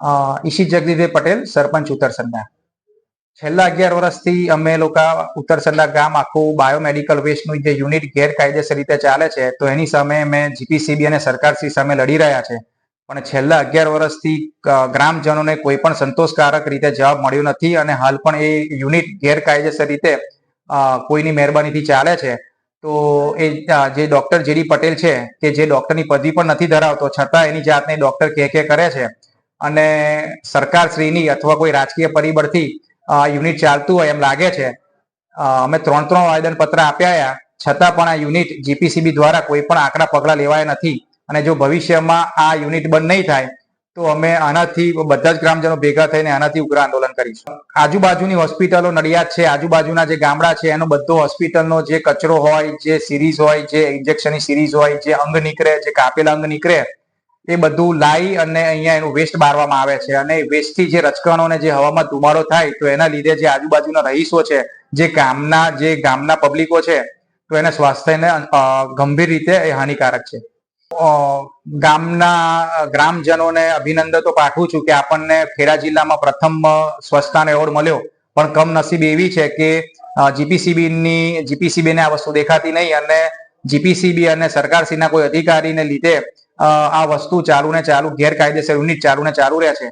અ, ઈશિત જગદીશભાઈ પટેલ સરપંચ ઉત્તરસંડા છેલ્લા અગિયાર વર્ષથી અમે લોકો ઉત્તરસંડા ગામ આખું બાયોમેડિકલ વેસ્ટનું જે યુનિટ ગેરકાયદેસર રીતે ચાલે છે તો એની સામે અમે જીપીસીબી અને સરકારશ્રી સામે લડી રહ્યા છે. પણ છેલ્લા અગિયાર વર્ષથી ગ્રામજનોને કોઈ પણ સંતોષકારક રીતે જવાબ મળ્યો નથી અને હાલ પણ એ યુનિટ ગેરકાયદેસર રીતે કોઈની મહેરબાનીથી ચાલે છે. તો એ જે ડોક્ટર જેડી પટેલ છે, કે જે ડોક્ટરની પદવી પણ નથી ધરાવતો, છતાં એની જાતને ડોક્ટર કે કે કરે છે. અને સરકારશ્રીની અથવા કોઈ રાજકીય પરિબળથી યુનિટ ચાલતું હોય એમ લાગે છે. અમે ત્રણ ત્રણ આવેદનપત્ર આપ્યા છતાં પણ આ યુનિટ જીપીસીબી દ્વારા કોઈ પણ આકરા પગલા લેવાયા નથી. અને જો ભવિષ્યમાં આ યુનિટ બંધ નહીં થાય, તો અમે આનાથી બધા જ ગ્રામજનો ભેગા થઈને આનાથી ઉગ્ર આંદોલન કરીશું. આજુબાજુની હોસ્પિટલો નડિયાદ છે, આજુબાજુના જે ગામડા છે, એનો બધો હોસ્પિટલનો જે કચરો હોય, જે સિરીઝ હોય, જે ઇન્જેક્શનની સિરીઝ હોય, જે અંગ નીકળે, જે કાપેલા અંગ નીકળે, એ બધું લાવી અને અહીંયા એનું વેસ્ટ બારવામાં આવે છે. અને વેસ્ટથી જે રચકણો અને જે હવામાં ધુમાડો થાય, તો એના લીધે જે આજુબાજુના રહીશો છે, જે ગામના જે ગામના પબ્લિકો છે, તો એના સ્વાસ્થ્યને ગંભીર રીતે એ હાનિકારક છે. ગામના ગ્રામજનોને અભિનંદન તો પાઠવું છું કે આપણને ખેડા જિલ્લામાં પ્રથમ સ્વચ્છતાનો એવોર્ડ મળ્યો. પણ કમનસીબ એવી છે કે જીપીસીબીની, જીપીસીબીને આ વસ્તુ દેખાતી નહીં અને જીપીસીબી અને સરકારશ્રીના કોઈ અધિકારીને લીધે આ વસ્તુ ચાલુ ને ચાલુ, ગેરકાયદેસર યુનિટ ચાલુ ને ચાલુ રહે છે.